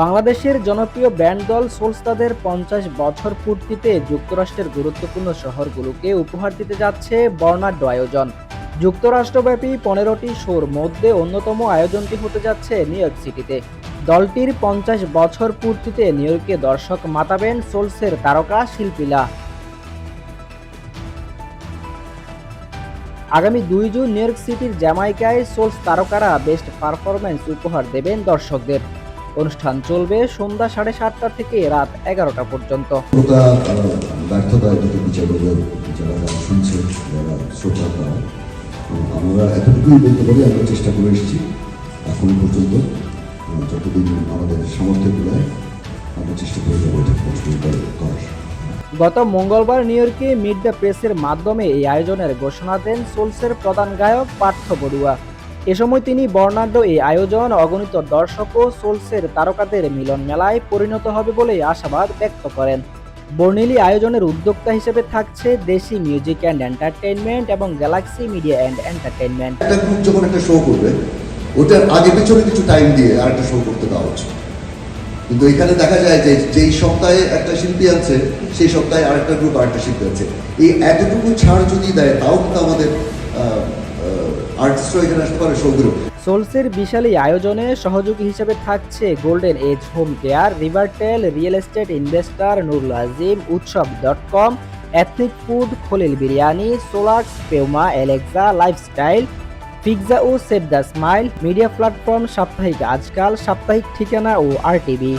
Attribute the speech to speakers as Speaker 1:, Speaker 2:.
Speaker 1: বাংলাদেশের জনপ্রিয় ব্যান্ড দল সোলস তাদের পঞ্চাশ বছর পূর্তিতে যুক্তরাষ্ট্রের গুরুত্বপূর্ণ শহরগুলোকে উপহার দিতে যাচ্ছে বর্ণাঢ্য আয়োজন। যুক্তরাষ্ট্রব্যাপী পনেরোটি শোর মধ্যে অন্যতম আয়োজনটি হতে যাচ্ছে নিউ ইয়র্ক সিটিতে। দলটির পঞ্চাশ বছর পূর্তিতে নিউ ইয়র্কে দর্শক মাতাবেন সোলসের তারকা শিল্পীরা আগামী দুই জুন নিউ ইয়র্ক সিটির জ্যামাইকায় সোলস তারকারা বেস্ট পারফরম্যান্স উপহার দেবেন দর্শকদের। অনুষ্ঠান চলবে সন্ধ্যা সাড়ে সাতটা থেকে রাত এগারোটা পর্যন্ত।
Speaker 2: ব্যর্থতা এটাকে বিচার করবে যারা যারা শুনছে যারা শ্রোতা তারা আমরা এতটুকুই বলতে পারি আমরা চেষ্টা করে এসেছি এখন পর্যন্ত যতদিন আমাদের সামর্থ্য কুলায় আমরা চেষ্টা করে যাব এটা করার।
Speaker 1: গত মঙ্গলবার নিউ ইয়র্কে মিড দ্য প্রেসের মাধ্যমে এই আয়োজনের ঘোষণা দেন সোলসের প্রধান গায়ক পার্থ বড়ুয়া। এ সময় তিনি বর্ণাঢ্য এই আয়োজন অগণিত দর্শক ও সোলসের তারকাদের মিলন মেলায় পরিণত হবে বলে আশাবাদ ব্যক্ত করেন। বর্ণিলি আয়োজনের উদ্যোক্তা হিসেবে থাকছে দেশি মিউজিক অ্যান্ড এন্টারটেইনমেন্ট এবং গ্যালাক্সি মিডিয়া অ্যান্ড এন্টারটেইনমেন্ট।
Speaker 2: একটা গ্রুপ যখন একটা শো করবে, ওটার আগে পেছনে কিছু টাইম দিয়ে আর একটা শো করতে দেওয়া হচ্ছে। কিন্তু এখানে দেখা যায় যে যেই সপ্তাহে একটা শিল্পী আছে, সেই সপ্তাহে আরেকটা গ্রুপ আরেকটা শিল্পী আছে। এই এতটুকু ছাড় যদি দেয়, তাও কিন্তু আমাদের আর্টিস্টরা এখানে আসতে পারে শোগুলো
Speaker 1: সোলসের বিশাল এই আয়োজনে সহযোগী হিসেবে থাকছে golden age home care Rivertale real estate investor Nurul Azim Utsob dot com ethnic food Khalil biryani সোলাক্স পেউমা Alexa lifestyle pizza O save the smile media platform সাপ্তাহিক আজকাল সাপ্তাহিক ঠিকানা ও আর টিভি